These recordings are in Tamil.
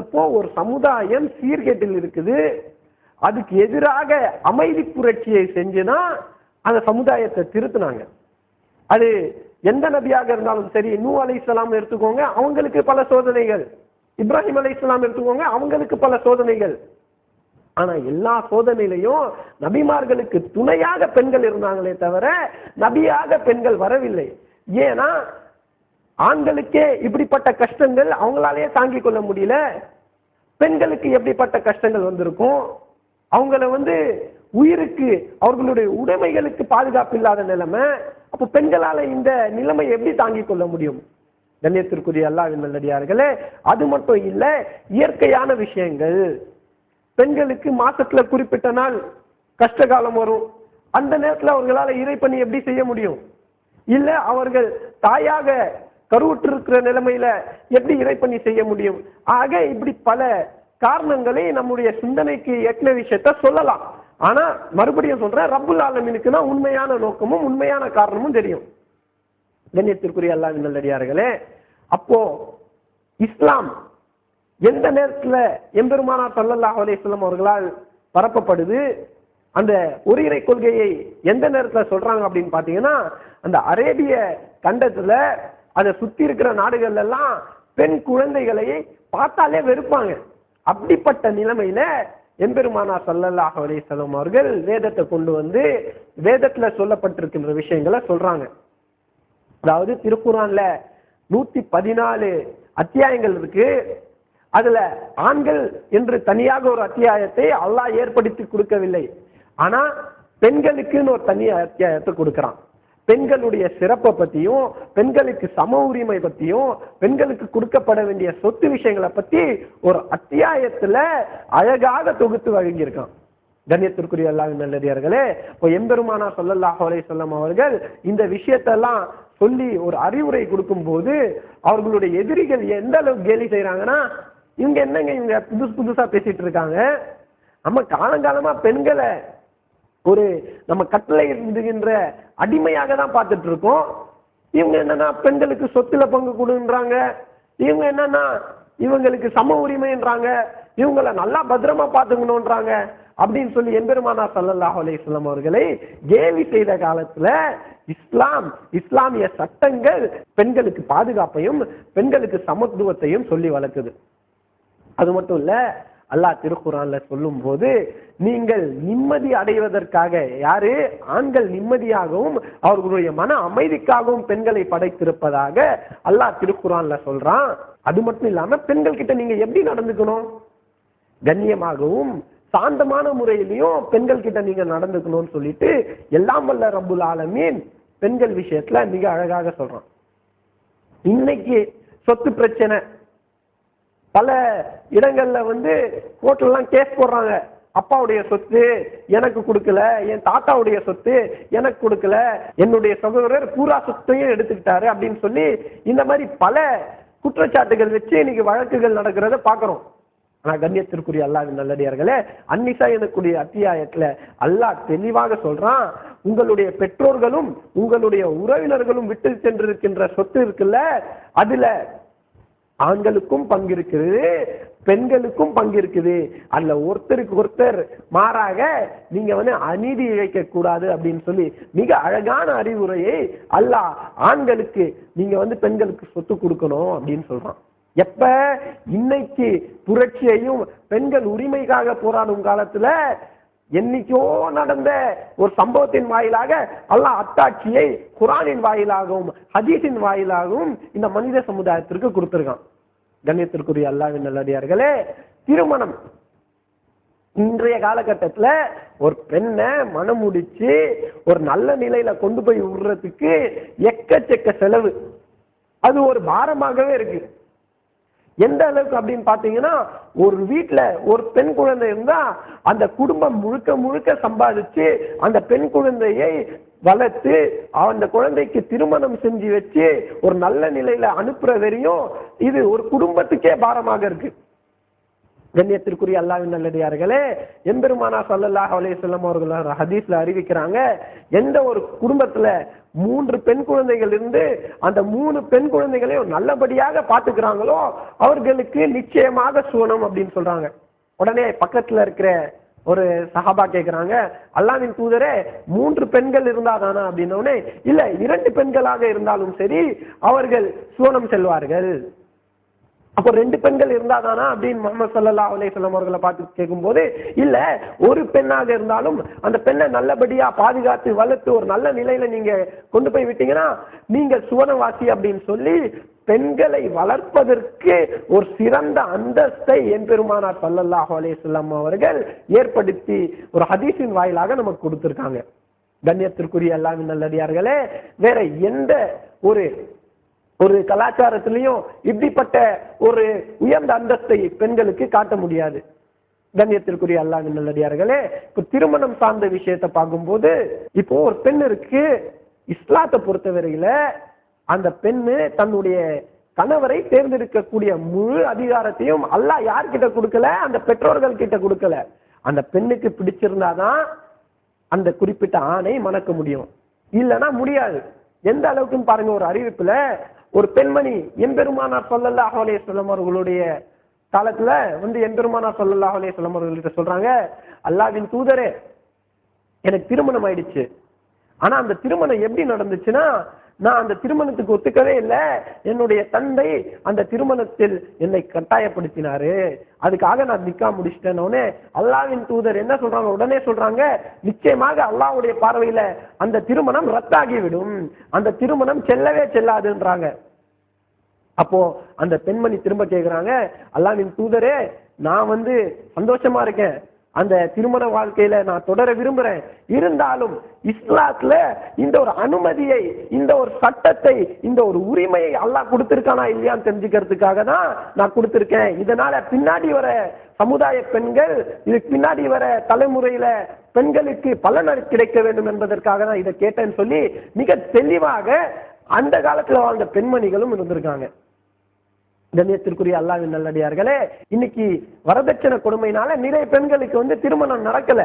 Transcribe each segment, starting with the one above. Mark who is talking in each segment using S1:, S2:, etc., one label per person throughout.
S1: அப்போ ஒரு சமுதாயம் சீர்கேட்டில் இருக்குது. அதுக்கு எதிராக அமைதி புரட்சியை செஞ்சுதான் அந்த சமுதாயத்தை திருத்தினாங்க. அது எந்த நபியாக இருந்தாலும் சரி நூ அலை எடுத்துக்கோங்க அவங்களுக்கு பல சோதனைகள். இப்ராஹிம் அலை எடுத்துக்கோங்க அவங்களுக்கு பல சோதனைகள். ஆனா எல்லா சோதனையிலையும் நபிமார்களுக்கு துணையாக பெண்கள் இருந்தாங்களே தவிர நபியாக பெண்கள் வரவில்லை. ஏன்னா ஆண்களுக்கே இப்படிப்பட்ட கஷ்டங்கள் அவங்களாலேயே தாங்கிக் கொள்ள முடியல. பெண்களுக்கு எப்படிப்பட்ட கஷ்டங்கள் வந்திருக்கும்? அவங்கள வந்து உயிருக்கு அவர்களுடைய உடைமைகளுக்கு பாதுகாப்பு இல்லாத நிலைமை அப்போ பெண்களால இந்த நிலைமை எப்படி தாங்கிக் கொள்ள முடியும்? கண்ணியத்திற்குரிய அல்லாவின் நல்லடியார்களே அது மட்டும் இல்ல இயற்கையான விஷயங்கள். பெண்களுக்கு மாசத்துல குறிப்பிட்ட நாள் கஷ்ட காலம் வரும். அந்த நேரத்துல அவர்களால இறைப்பணி எப்படி செய்ய முடியும்? இல்ல அவர்கள் தாயாக கருவுற்று இருக்கிற நிலைமையில எப்படி இறைப்பணி செய்ய முடியும்? ஆக இப்படி பல காரணங்களை நம்முடைய சிந்தனைக்கு எட்டின விஷயத்த சொல்லலாம். ஆனா மறுபடியும் சொல்றேன் ரப்புல் ஆலமினுக்கு தான் உண்மையான நோக்கமும் உண்மையான காரணமும் தெரியும். கண்ணியத்திற்குரிய அல்லாஹ்வின் நல்லடியார்களே அப்போ இஸ்லாம் எந்த நேரத்துல எம்பெருமானார் ஸல்லல்லாஹு அலைஹி அவர்களால் பரப்பப்படுது? அந்த ஒரு இறை கொள்கையை எந்த நேரத்துல சொல்றாங்க அப்படின்னு பாத்தீங்கன்னா அந்த அரேபிய கண்டத்துல அதை சுத்தி இருக்கிற நாடுகள்ல எல்லாம் பெண் குழந்தைகளை பார்த்தாலே வெறுப்பாங்க. அப்படிப்பட்ட நிலைமையில எம்பெருமானா சல்லல்லாஹ் அலைஹி வஸல்லம் அவர்கள் வேதத்தை கொண்டு வந்து வேதத்துல சொல்லப்பட்டிருக்கின்ற விஷயங்களை சொல்றாங்க. அதாவது திருக்குறான்ல நூத்தி பதினாலு அத்தியாயங்கள் இருக்கு. அதுல ஆண்கள் என்று தனியாக ஒரு அத்தியாயத்தை அல்லாஹ் ஏற்படுத்தி கொடுக்கவில்லை. ஆனா பெண்களுக்குன்னு ஒரு தனி அத்தியாயத்தை கொடுக்கிறான். பெண்களுடைய சிறப்பை பத்தியும் பெண்களுக்கு சம உரிமை பத்தியும் பெண்களுக்கு கொடுக்கப்பட வேண்டிய சொத்து விஷயங்களை பத்தி ஒரு அத்தியாயத்துல அழகாக தொகுத்து வழங்கியிருக்கான். கண்ணியத்திற்குரிய அல்லாஹ் நல்லடியார்களே இப்போ எம்பெருமானா சொல்லல்லாஹ் அலைஹி சொல்லம் அவர்கள் இந்த விஷயத்தெல்லாம் சொல்லி ஒரு அறிவுரை கொடுக்கும்போது அவர்களுடைய எதிரிகள் எந்த அளவுக்கு கேலி செய்கிறாங்கன்னா இவங்க என்னங்க இவங்க புதுசு புதுசா பேசிட்டு இருக்காங்க? நம்ம காலங்காலமா பெண்களை ஒரு நம்ம கட்டளை இருந்துகின்ற அடிமையாக தான் பார்த்துட்டு இருக்கோம் இவங்க என்னன்னா பெண்களுக்கு சொத்துல பங்கு கொடுன்றாங்க. இவங்க என்னன்னா இவங்களுக்கு சம உரிமைன்றாங்க. இவங்கள நல்லா பத்திரமா பார்த்துக்கணுன்றாங்க. அப்படின்னு சொல்லி எம்பெருமானா ஸல்லல்லாஹு அலைஹி அவர்களை கேலி செய்த காலத்துல இஸ்லாம் இஸ்லாமிய சட்டங்கள் பெண்களுக்கு பாதுகாப்பையும் பெண்களுக்கு சமத்துவத்தையும் சொல்லி வளர்க்குது. அது மட்டும் இல்லை அல்லாஹ் திருக்குறான்ல சொல்லும் போது நீங்கள் நிம்மதி அடைவதற்காக யாரு? ஆண்கள் நிம்மதியாகவும் அவர்களுடைய மன அமைதிக்காகவும் பெண்களை படைத்திருப்பதாக அல்லாஹ் திருக்குறான்ல சொல்றான். அது மட்டும் இல்லாம பெண்கள் கிட்ட நீங்க எப்படி நடந்துக்கணும்? கண்ணியமாகவும் சாந்தமான முறையிலையும் பெண்கள் கிட்ட நீங்க நடந்துக்கணும்னு சொல்லிட்டு எல்லாம் வல்ல ரபுல் ஆலமீன் பெண்கள் விஷயத்துல மிக அழகாக சொல்றான். இன்னைக்கு சொத்து பிரச்சனை பல இடங்களில் வந்து கோர்ட்லாம் கேஸ் போடுறாங்க. அப்பாவுடைய சொத்து எனக்கு கொடுக்கல என் தாத்தாவுடைய சொத்து எனக்கு கொடுக்கல என்னுடைய சகோதரர் பூரா சொத்தையும் எடுத்துக்கிட்டாரு அப்படின்னு சொல்லி இந்த மாதிரி பல குற்றச்சாட்டுகள் வச்சு இன்னைக்கு வழக்குகள் நடக்கிறத பார்க்குறோம். ஆனால் கண்ணியத்திற்குரிய அல்லாஹ் நல்லடியார்களே அன்னிசா எனக்குரிய அத்தியாயத்தில் அல்லாஹ் தெளிவாக சொல்றான் உங்களுடைய பெற்றோர்களும் உங்களுடைய உறவினர்களும் விட்டு சென்றிருக்கின்ற சொத்து இருக்குல்ல அதுல ஆண்களுக்கும் பங்கு இருக்குது பெண்களுக்கும் பங்கு இருக்குது ஒருத்தருக்கு ஒருத்தர் மாறாக நீங்க வந்து அநீதி இழைக்க கூடாது அப்படின்னு சொல்லி மிக அழகான அறிவுரையை அல்லாஹ் ஆண்களுக்கு நீங்க வந்து பெண்களுக்கு சொத்து கொடுக்கணும் அப்படின்னு சொல்றான். எப்ப? இன்னைக்கு புரட்சியையும் பெண்கள் உரிமைக்காக போராடும் காலத்துல என்னைக்கோ நடந்த ஒரு சம்பவத்தின் வாயிலாக அல்லாஹ் அத்தாட்சியை குரானின் வாயிலாகவும் ஹதீஸின் வாயிலாகவும் இந்த மனித சமுதாயத்திற்கு கொடுத்துருக்கான். கண்ணியத்திற்குரிய அல்லாவின் நல்லடியார்களே திருமணம். இன்றைய காலகட்டத்தில் ஒரு பெண்ணை மனம் முடிச்சு ஒரு நல்ல நிலையில கொண்டு போய் விடுறதுக்கு எக்கச்சக்க செலவு. அது ஒரு பாரமாகவே இருக்கு. எந்த அளவுக்கு அப்படின்னு பார்த்தீங்கன்னா ஒரு வீட்டில் ஒரு பெண் குழந்தை இருந்தால் அந்த குடும்பம் முழுக்க முழுக்க சம்பாதிச்சு அந்த பெண் குழந்தையை வளர்த்து அந்த குழந்தைக்கு திருமணம் செஞ்சு வச்சு ஒரு நல்ல நிலையில அனுப்புற வரையும் இது ஒரு குடும்பத்துக்கே பாரமாக இருக்கு. கண்ணியத்திற்குரிய அல்லாவின் நல்லடியார்களே எம்பெருமானா சல்லல்லாஹ் அலையம் அவர்கள் ஹதீஸ்ல அறிவிக்கிறாங்க எந்த ஒரு குடும்பத்துல மூன்று பெண் குழந்தைகள் இருந்து அந்த மூணு பெண் குழந்தைகளையும் நல்லபடியாக பாத்துக்கிறாங்களோ அவர்களுக்கு நிச்சயமாக சுவனம் அப்படின்னு சொல்றாங்க. உடனே பக்கத்துல இருக்கிற ஒரு சஹாபா கேட்கிறாங்க அல்லாவின் தூதரே மூன்று பெண்கள் இருந்தாதானா அப்படின்னோடனே இல்ல இரண்டு பெண்களாக இருந்தாலும் சரி அவர்கள் சுவனம் செல்வார்கள். அப்போ ரெண்டு பெண்கள் இருந்தாதானா அப்படின்னு முகமது சல்லா அலையம் அவர்களை பார்த்து கேட்கும்போது இல்ல ஒரு பெண்ணாக இருந்தாலும் அந்த பெண்ணை நல்லபடியா பாதுகாத்து வளர்த்து ஒரு நல்ல நிலையில நீங்க கொண்டு போய் விட்டீங்கன்னா நீங்க சுவனவாசி அப்படின்னு சொல்லி பெண்களை வளர்ப்பதற்கு ஒரு சிறந்த அந்தஸ்தை என் பெருமானார் சல்லல்லாஹு அலையம் அவர்கள் ஏற்படுத்தி ஒரு ஹதீஸின் வாயிலாக நமக்கு கொடுத்திருக்காங்க. கண்ணியத்திற்குரிய எல்லாமே நல்லடியார்களே வேற எந்த ஒரு ஒரு கலாச்சாரத்திலையும் இப்படிப்பட்ட ஒரு உயர்ந்த அந்தஸ்தை பெண்களுக்கு காட்ட முடியாது. கண்ணியத்திற்குரிய அல்லாஹ் நல்லடியார்களே இப்ப திருமணம் சார்ந்த விஷயத்தை பார்க்கும்போது இப்போ ஒரு பெண் இருக்கு இஸ்லாத்தை பொறுத்தவரையில அந்த பெண்ணு தன்னுடைய கணவரை தேர்ந்தெடுக்கக்கூடிய முழு அதிகாரத்தையும் அல்லாஹ் யார்கிட்ட கொடுக்கல? அந்த பெற்றோர்கள் கிட்ட கொடுக்கல. அந்த பெண்ணுக்கு பிடிச்சிருந்தாதான் அந்த குறிப்பிட்ட ஆணை மணக்க முடியும். இல்லைன்னா முடியாது. எந்த அளவுக்குன்னு பாருங்க ஒரு அறிவிப்புல ஒரு பெண்மணி எம்பெருமானார் சொல்லல்லாஹு அலைஹி சொல்லம் அவர்களுடைய காலத்துல வந்து எம்பெருமானார் சொல்லல்லாஹு அலைஹி சொல்லம் அவர்கள்ட்ட சொல்றாங்க அல்லாவின் தூதரே எனக்கு திருமணம் ஆயிடுச்சு. ஆனா அந்த திருமணம் எப்படி நடந்துச்சுன்னா நான் அந்த திருமணத்துக்கு ஒத்துக்கவே இல்லை. என்னுடைய தந்தை அந்த திருமணத்தில் என்னை கட்டாயப்படுத்தினாரு. அதுக்காக நான் நிக்கா முடிச்சிட்டேனோடனே அல்லாவின் தூதர் என்ன சொல்றாங்க? உடனே சொல்றாங்க நிச்சயமாக அல்லாவுடைய பார்வையில அந்த திருமணம் ரத்தாகிவிடும். அந்த திருமணம் செல்லவே செல்லாதுன்றாங்க. அப்போ அந்த பெண்மணி திரும்ப கேட்குறாங்க அல்லாவின் தூதரே நான் வந்து சந்தோஷமா இருக்கேன். அந்த திருமண வாழ்க்கையில நான் தொடர விரும்புறேன். இருந்தாலும் இஸ்லாத்துல இந்த ஒரு அனுமதியை இந்த ஒரு சட்டத்தை இந்த ஒரு உரிமையை அல்லாஹ் கொடுத்திருக்கானா இல்லையான்னு தெரிஞ்சுக்கிறதுக்காக தான் நான் கொடுத்திருக்கேன். இதனால பின்னாடி வர சமுதாய பெண்கள் இதுக்கு பின்னாடி வர தலைமுறையில பெண்களுக்கு பலன் கிடைக்க வேண்டும் என்பதற்காக தான் இதை கேட்டேன்னு சொல்லி மிக தெளிவாக அந்த காலத்துல வாழ்ந்த பெண்மணிகளும் இருந்திருக்காங்க. கண்ணியத்திற்குரிய அல்லாவின் நல்லடியார்களே இன்னைக்கு வரதட்சணை கொடுமையினால நிறைய பெண்களுக்கு வந்து திருமணம் நடக்கல.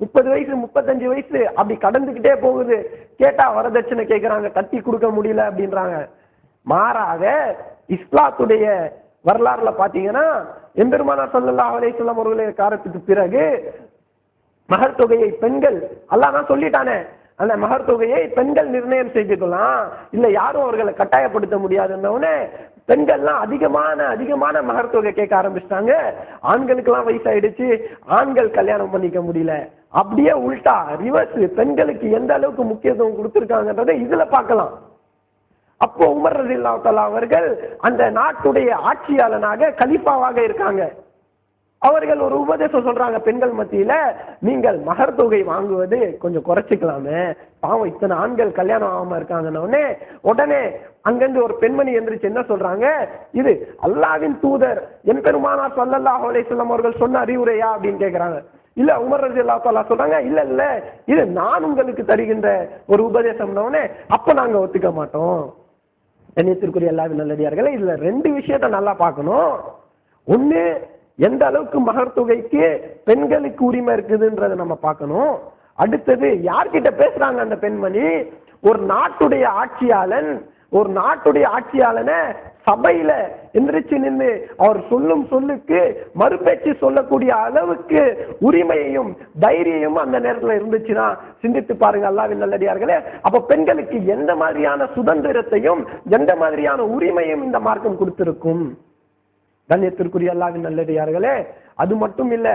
S1: முப்பது வயசு முப்பத்தஞ்சு வயசு அப்படி கடந்துகிட்டே போகுது. கேட்டா வரதட்சணை கேட்குறாங்க கட்டி கொடுக்க முடியல அப்படின்றாங்க. மாறாக இஸ்லாத்துடைய வரலாறுல பாத்தீங்கன்னா எம்பெருமானா ஸல்லல்லாஹு அலைஹி சொல்ல அவர்களுடைய காலத்துக்கு பிறகு மகர் தொகையை பெண்கள் அல்லாஹ் நான் சொல்லிட்டானே அந்த மகர் தொகையை பெண்கள் நிர்ணயம் செய்துக்கலாம். இல்லை யாரும் அவர்களை கட்டாயப்படுத்த முடியாதுன்னொடனே பெண்கள்லாம் அதிகமான அதிகமான மகர் தொகை கேட்க ஆரம்பிச்சிட்டாங்க. ஆண்களுக்கெல்லாம் வயசாயிடுச்சு. ஆண்கள் கல்யாணம் பண்ணிக்க முடியல. அப்படியே உள்டா ரிவர்ஸ் பெண்களுக்கு எந்த அளவுக்கு முக்கியத்துவம் கொடுத்துருக்காங்கன்றதை இதுல பார்க்கலாம். அப்போ உமர் ரசில்லா அவர்கள் அந்த நாட்டுடைய ஆட்சியாளனாக கலிப்பாவாக இருக்காங்க. அவர்கள் ஒரு உபதேசம் சொல்றாங்க பெண்கள் மத்தியில நீங்கள் மகர் தொகை வாங்குவது கொஞ்சம் குறைச்சிக்கலாமே. பாவம் இத்தனை ஆண்கள் கல்யாணம் ஆகாம இருக்காங்கன்ன உடனே அங்கிருந்து ஒரு பெண்மணி எந்திரிச்சு என்ன சொல்றாங்க? இது அல்லாவின் தூதர் என் பெருமானா சொல்லல்லா அலைஹி செல்லம் அவர்கள் சொன்ன அறிவுரையா அப்படின்னு கேக்குறாங்க. இல்ல உமர் ரஜி அல்லா சொல்றாங்க இல்ல இல்ல இது நான் உங்களுக்கு தருகின்ற ஒரு உபதேசம்ன அப்ப நாங்க ஒத்துக்க மாட்டோம். கண்ணியத்திற்குரிய எல்லா நல்லடியார்களே இதுல ரெண்டு விஷயத்த நல்லா பார்க்கணும். ஒன்று எந்த அளவுக்கு மகர் தொகைக்கு பெண்களுக்கு உரிமை இருக்குதுன்றதை நம்ம பார்க்கணும். அடுத்தது யார்கிட்ட பேசுறாங்க அந்த பெண்மணி? ஒரு நாட்டுடைய ஆட்சியாளன் ஒரு நாட்டுடைய ஆட்சியாளனை சபையில எந்திரிச்சு நின்று அவர் சொல்லும் சொல்லுக்கு மறுபேச்சு சொல்லக்கூடிய அளவுக்கு உரிமையையும் தைரியமும் அந்த நேரத்துல இருந்துச்சுன்னா சிந்தித்து பாருங்க அல்லாவின் நல்லடியார்களே. அப்ப பெண்களுக்கு எந்த மாதிரியான சுதந்திரத்தையும் எந்த மாதிரியான உரிமையும் இந்த மார்க்கம் கொடுத்திருக்கும்? கண்ணியத்திற்குரிய அல்லாவின் நல்லடியார்களே அது மட்டும் இல்லை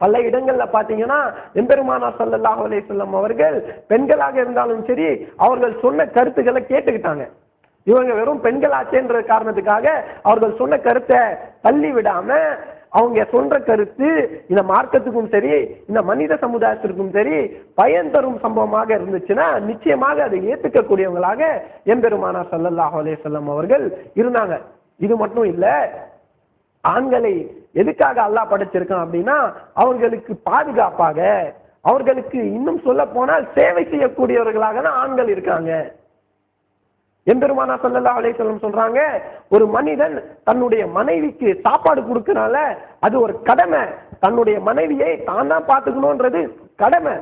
S1: பல இடங்கள்ல பாத்தீங்கன்னா எம்பெருமானா ஸல்லல்லாஹு அலைஹி அவர்கள் பெண்களாக இருந்தாலும் சரி அவர்கள் சொன்ன கருத்துக்களை கேட்டுக்கிட்டாங்க. இவங்க வெறும் பெண்களாச்சேன்ற காரணத்துக்காக அவர்கள் சொன்ன கருத்தை தள்ளி விடாம அவங்க சொல்ற கருத்து இந்த மார்க்கத்துக்கும் சரி இந்த மனித சமுதாயத்திற்கும் சரி பயன் தரும் சம்பவமாக இருந்துச்சுன்னா நிச்சயமாக அதை ஏத்துக்கக்கூடியவங்களாக எம்பெருமானா சல்லல்லாஹ் அலே செல்லம் அவர்கள் இருந்தாங்க. இது மட்டும் இல்லை ஆண்களை எதுக்காக அல்லாஹ் படைச்சிருக்கான் அப்படின்னா அவர்களுக்கு பாதுகாப்பாக அவர்களுக்கு இன்னும் சொல்ல போனால் சேவை செய்யக்கூடியவர்களாக தான் ஆண்கள் இருக்காங்க. எம்பெருமானா ஸல்லல்லாஹு அலைஹி வஸல்லம் சொல்றாங்க ஒரு மனிதன் தன்னுடைய மனைவிக்கு சாப்பாடு கொடுக்கறனால அது ஒரு கடமை. தன்னுடைய மனைவியை தான் தான் பார்த்துக்கணுன்றது கடமை.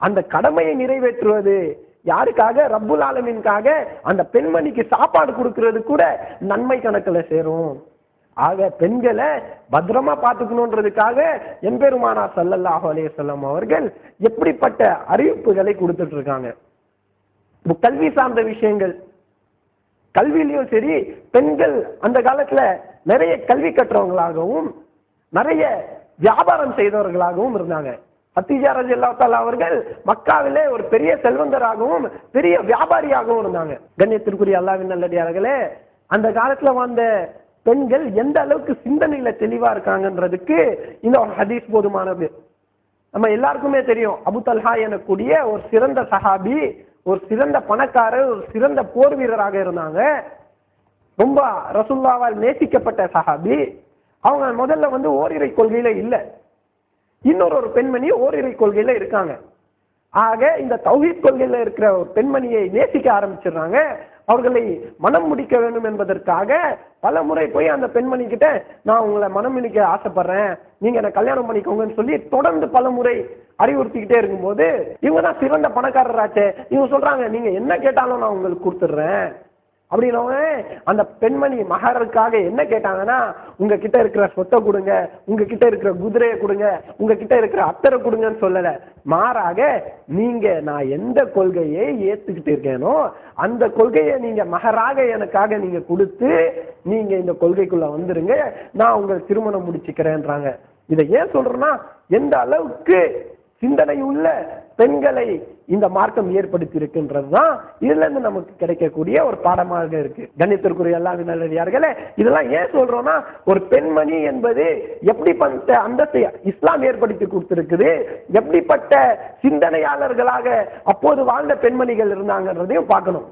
S1: அந்த கடமையை நிறைவேற்றுவது யாருக்காக? ரப்புல் ஆலமீனுக்காக அந்த பெண்மணிக்கு சாப்பாடு கொடுக்கறது கூட நன்மை கணக்கில் சேரும். ஆக பெண்களை பத்திரமா பார்த்துக்கணுன்றதுக்காக எம்பெருமானா ஸல்லல்லாஹு அலையம் அவர்கள் எப்படிப்பட்ட அறிவிப்புகளை கொடுத்துட்டு இருக்காங்க. கல்வி சார்ந்த விஷயங்கள். கல்வியிலையும் சரி பெண்கள் அந்த காலத்துல நிறைய கல்வி கற்றவங்களாகவும் நிறைய வியாபாரம் செய்தவர்களாகவும் இருந்தாங்க. சத்திஜா ரஜி அவர்கள் மக்காவிலே ஒரு பெரிய செல்வந்தராகவும் பெரிய வியாபாரியாகவும் இருந்தாங்க. கண்ணியத்திற்குரிய அல்லாவின் நல்லடியார்களே அந்த காலத்துல வாழ்ந்த பெண்கள் எந்த அளவுக்கு சிந்தனையில தெளிவா இருக்காங்கன்றதுக்கு இந்த ஒரு ஹதீஸ் போதுமானது. நம்ம எல்லாருக்குமே தெரியும். அபு தல்ஹா எனக்கூடிய ஒரு சிறந்த சஹாபி ஒரு சிறந்த பணக்காரர் ஒரு சிறந்த போர் வீரராக இருந்தாங்க. ரொம்ப ரசுல்லாவால் நேசிக்கப்பட்ட சஹாபி. அவங்க முதல்ல வந்து ஓரிரை கொள்கையில இல்லை. இன்னொரு ஒரு பெண்மணி ஓரிரை கொள்கையில இருக்காங்க. ஆக இந்த தௌஹீத் கொள்கையில இருக்கிற ஒரு பெண்மணியை நேசிக்க ஆரம்பிச்சிடுறாங்க. அவர்களை மனம் முடிக்க வேண்டும் என்பதற்காக பல முறை போய் அந்த பெண்மணி கிட்ட நான் உங்களை மனம் முடிக்க ஆசைப்படுறேன். நீங்க என்ன கல்யாணம் பண்ணிக்கோங்கன்னு சொல்லி தொடர்ந்து பல முறை அறிவுறுத்திக்கிட்டே இருக்கும்போது இவங்க தான் சிறந்த பணக்காரராச்சே. இவங்க சொல்றாங்க நீங்க என்ன கேட்டாலும் நான் உங்களுக்கு கொடுத்துட்றேன். அப்படின்னவங்க அந்த பெண்மணி மகருக்காக என்ன கேட்டாங்கன்னா உங்ககிட்ட இருக்கிற சொத்தை கொடுங்க உங்ககிட்ட இருக்கிற குதிரையை கொடுங்க உங்ககிட்ட இருக்கிற அத்தரை கொடுங்கன்னு சொல்லலை. மாறாக நீங்க நான் எந்த கொள்கையை ஏத்துக்கிட்டு இருக்கேனோ அந்த கொள்கையை நீங்க மகராக எனக்காக நீங்க கொடுத்து நீங்க இந்த கொள்கைக்குள்ள வந்துருங்க. நான் உங்களை திருமணம் முடிச்சுக்கிறேன்றாங்க. இதை ஏன் சொல்றேன்னா எந்த அளவுக்கு சிந்தனை உள்ள பெண்களை இந்த மார்க்கம் ஏற்படுத்தி இருக்கின்றதுதான் இதுல இருந்து நமக்கு கிடைக்கக்கூடிய ஒரு பாடமாக இருக்கு. கண்ணியத்திற்குரிய எல்லா நல்லடியார்களே இதெல்லாம் ஏன் சொல்றோம்னா ஒரு பெண்மணி என்பது எப்படிப்பட்ட அந்தத்தை இஸ்லாம் ஏற்படுத்தி கொடுத்திருக்குது எப்படிப்பட்ட சிந்தனையாளர்களாக அப்போது வாழ்ந்த பெண்மணிகள் இருந்தாங்கன்றதையும் பார்க்கணும்.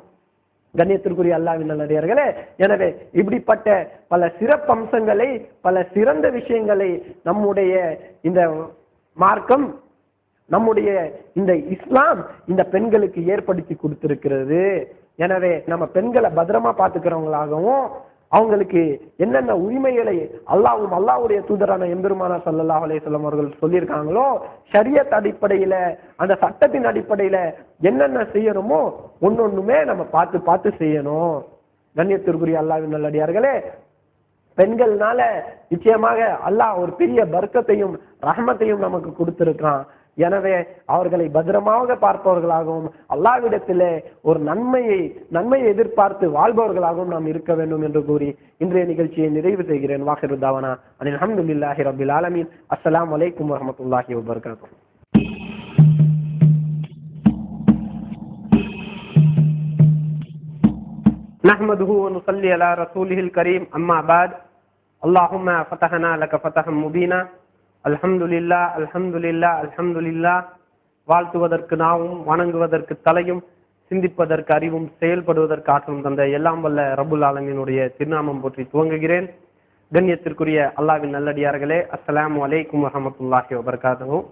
S1: கண்ணியத்திற்குரிய அல்லாவின் நல்லடியார்களே எனவே இப்படிப்பட்ட பல சிறப்பம்சங்களை பல சிறந்த விஷயங்களை நம்முடைய இந்த மார்க்கம் நம்முடைய இந்த இஸ்லாம் இந்த பெண்களுக்கு ஏற்படுத்தி கொடுத்திருக்கிறது. எனவே நம்ம பெண்களை பத்திரமா பார்த்துக்கிறவங்களாகவும் அவங்களுக்கு என்னென்ன உரிமைகளை அல்லாவும் அல்லாவுடைய தூதரான எம்பெருமானா சல்லல்லாஹு அலைஹி அவர்கள் சொல்லியிருக்காங்களோ ஷரியத் அடிப்படையில அந்த சட்டத்தின் அடிப்படையில என்னென்ன செய்யணுமோ ஒன்னொண்ணுமே நம்ம பார்த்து பார்த்து செய்யணும். கண்ணியத்திற்குரிய அல்லாவின் நல்லடியார்களே பெண்கள்னால நிச்சயமாக அல்லாஹ் ஒரு பெரிய பர்க்கத்தையும் ரஹமத்தையும் நமக்கு கொடுத்திருக்கான் எனவே அவர்களை பத்திரமாக பார்ப்பவர்களாகவும் அல்லாவிடத்திலே ஒரு நன்மையை நன்மையை எதிர்பார்த்து வாழ்பவர்களாகவும் நாம் இருக்க வேண்டும் என்று கூறி இன்றைய நிகழ்ச்சியை நிறைவு செய்கிறேன் வாஹிரு தாவனா அனில் அஹமதுல்லாஹி ரபில் ஆலமீன் அஸ்ஸலாமு அலைக்கும் வரஹமத்துல்லாஹி வபரகாத்துஹு نحمده ونصلي على رسوله الكريم أما بعد اللهم فتحنا لك فتحا مبينا அல்ஹம்துலில்லா அல்ஹம்துலில்லா அல்ஹம்துலில்லா. வாழ்த்துவதற்கு நாவும் வணங்குவதற்கு தலையும் சிந்திப்பதற்கு அறிவும் செயல்படுவதற்கு ஆற்றலும் தந்த எல்லாம் வல்ல ரபுல் ஆலமினுடைய திருநாமம் போற்றி துவங்குகிறேன். கண்ணியத்திற்குரிய அல்லாவின் நல்லடியார்களே அஸ்லாம் வலைக்கும் வரமத்துல்லாஹி வபர்காதவும்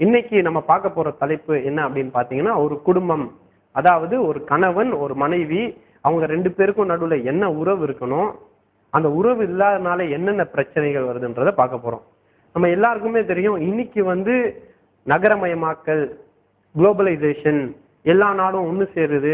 S1: இன்னைக்கு நம்ம பார்க்க போற தலைப்பு என்ன அப்படின்னு பார்த்தீங்கன்னா ஒரு குடும்பம். அதாவது ஒரு கணவன் ஒரு மனைவி அவங்க ரெண்டு பேருக்கும் நடுவில் என்ன உறவு இருக்கணும் அந்த உறவு இல்லாதனால என்னென்ன பிரச்சனைகள் வருதுன்றதை பார்க்க போறோம். நம்ம எல்லாருக்குமே தெரியும் இன்னைக்கு வந்து நகரமயமாக்கல் குளோபலைசேஷன் எல்லா நாடும் ஒன்று சேருது.